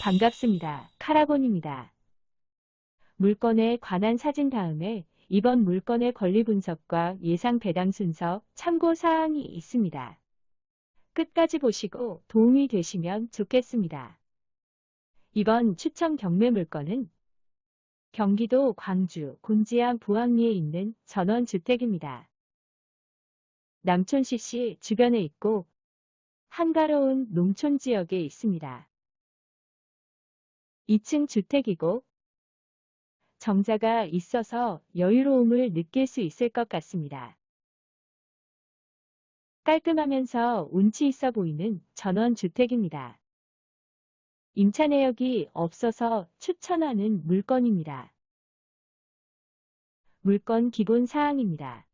반갑습니다. 카라곤입니다. 물건에 관한 사진 다음에 이번 물건의 권리 분석과 예상 배당 순서 참고 사항이 있습니다. 끝까지 보시고 도움이 되시면 좋겠습니다. 이번 추천 경매 물건은 경기도 광주 곤지암 부항리에 있는 전원주택입니다. 남촌CC 주변에 있고 한가로운 농촌 지역에 있습니다. 2층 주택이고 정자가 있어서 여유로움을 느낄 수 있을 것 같습니다. 깔끔하면서 운치 있어 보이는 전원주택입니다. 임차 내역이 없어서 추천하는 물건입니다. 물건 기본 사항입니다.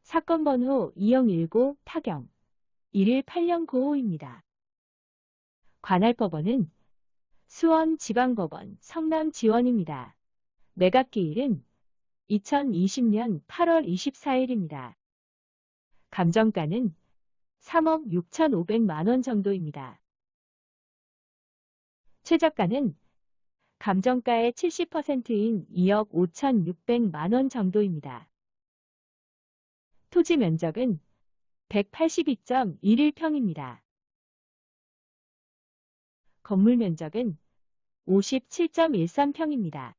사건 번호 2019 타경 11809호입니다. 관할 법원은 수원 지방법원 성남지원입니다. 매각기일은 2020년 8월 24일입니다. 감정가는 3억 6,500만원 정도입니다. 최저가는 감정가의 70%인 2억 5,600만원 정도입니다. 토지 면적은 182.11평입니다. 건물 면적은 57.13평입니다.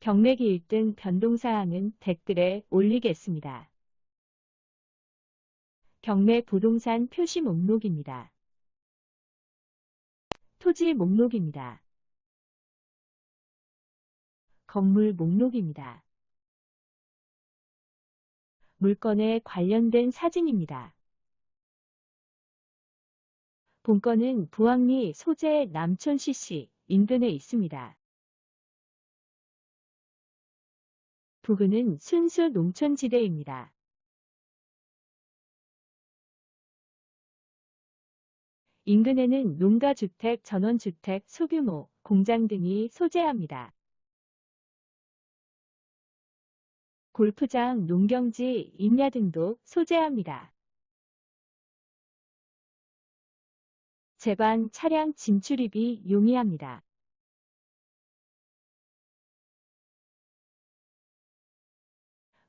경매기 1등 변동사항은 댓글에 올리겠습니다. 경매 부동산 표시 목록입니다. 토지 목록입니다. 건물 목록입니다. 물건에 관련된 사진입니다. 본건은 부항리 소재 남촌CC 인근에 있습니다. 부근은 순수 농촌지대입니다. 인근에는 농가주택, 전원주택, 소규모, 공장 등이 소재합니다. 골프장, 농경지, 임야 등도 소재합니다. 제반 차량 진출입이 용이합니다.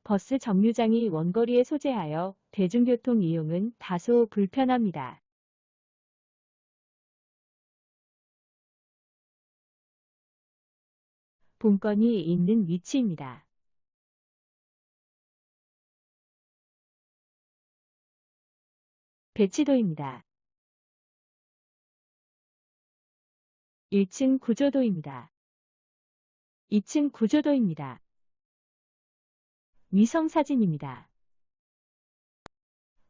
버스 정류장이 원거리에 소재하여 대중교통 이용은 다소 불편합니다. 본건이 있는 위치입니다. 배치도입니다. 1층 구조도입니다. 2층 구조도입니다. 위성사진입니다.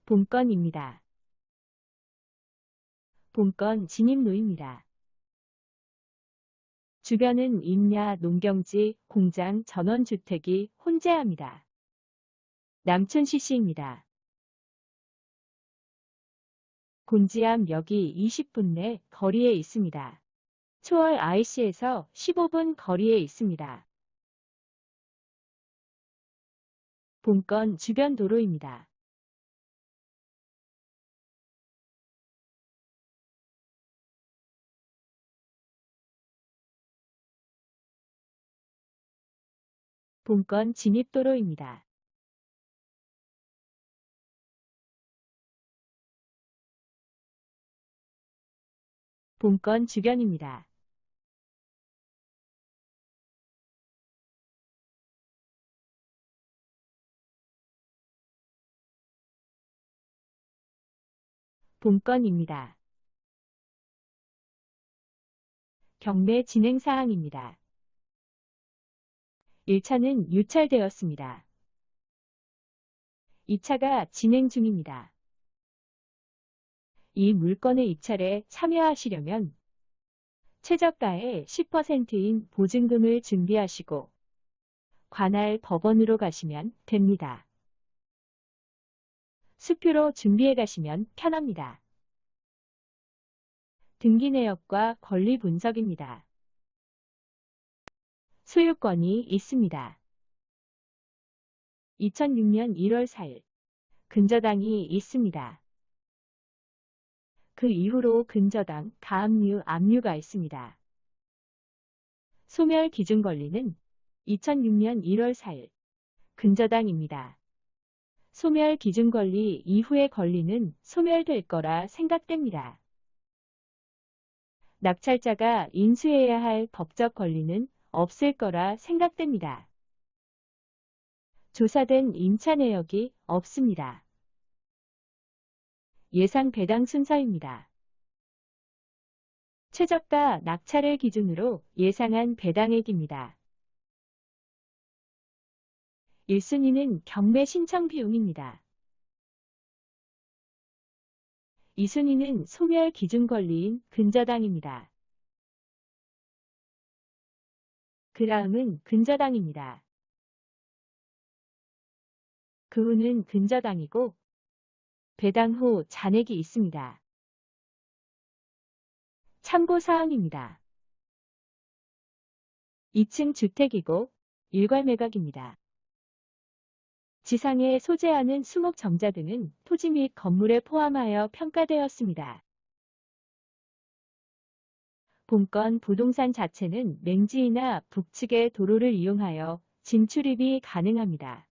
본건입니다. 본건 진입로입니다. 주변은 임야, 농경지, 공장, 전원주택이 혼재합니다. 남촌CC입니다. 곤지암역이 20분 내 거리에 있습니다. 초월 IC에서 15분 거리에 있습니다. 본건 주변 도로입니다. 본건 진입도로입니다. 본건 주변입니다. 본건입니다. 경매 진행 사항입니다. 1차는 유찰되었습니다. 2차가 진행 중입니다. 이 물건의 입찰에 참여하시려면 최저가의 10%인 보증금을 준비하시고 관할 법원으로 가시면 됩니다. 수표로 준비해 가시면 편합니다. 등기 내역과 권리 분석입니다. 소유권이 있습니다. 2006년 1월 4일 근저당이 있습니다. 그 이후로 근저당, 가압류, 압류가 있습니다. 소멸 기준 권리는 2006년 1월 4일 근저당입니다. 소멸 기준 권리 이후의 권리는 소멸될 거라 생각됩니다. 낙찰자가 인수해야 할 법적 권리는 없을 거라 생각됩니다. 조사된 임차 내역이 없습니다. 예상 배당 순서입니다. 최저가 낙찰을 기준으로 예상한 배당액입니다. 1순위는 경매 신청 비용입니다. 2순위는 소멸 기준 권리인 근저당입니다. 그 다음은 근저당입니다. 그 후는 근저당이고 배당 후 잔액이 있습니다. 참고사항입니다. 2층 주택이고 일괄 매각입니다. 지상에 소재하는 수목 정자 등은 토지 및 건물에 포함하여 평가되었습니다. 본건 부동산 자체는 맹지이나 북측의 도로를 이용하여 진출입이 가능합니다.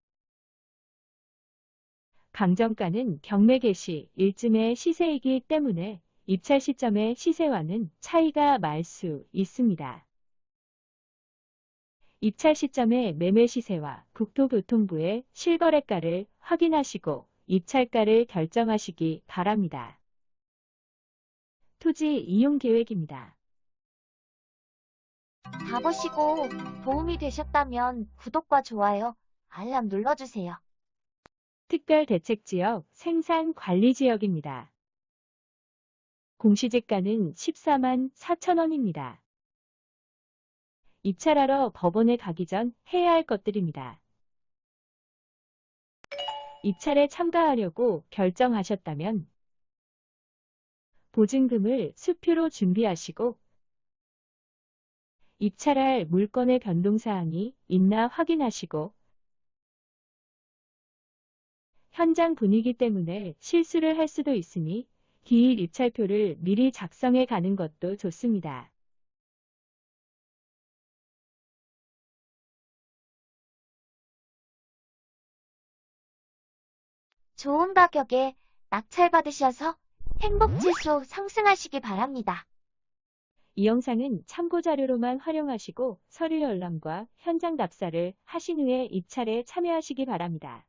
강정가는 경매 개시 일쯤의 시세이기 때문에 입찰 시점의 시세와는 차이가 말 수 있습니다. 입찰 시점의 매매 시세와 국토교통부의 실거래가를 확인하시고 입찰가를 결정하시기 바랍니다. 토지 이용 계획입니다. 다 보시고 도움이 되셨다면 구독과 좋아요, 알람 눌러주세요. 특별대책지역 생산관리지역입니다. 공시지가는 14만 4천원입니다. 입찰하러 법원에 가기 전 해야 할 것들입니다. 입찰에 참가하려고 결정하셨다면 보증금을 수표로 준비하시고 입찰할 물건의 변동사항이 있나 확인하시고 현장 분위기 때문에 실수를 할 수도 있으니 기일 입찰표를 미리 작성해 가는 것도 좋습니다. 좋은 가격에 낙찰 받으셔서 행복지수 상승하시기 바랍니다. 이 영상은 참고자료로만 활용하시고 서류 열람과 현장 답사를 하신 후에 입찰에 참여하시기 바랍니다.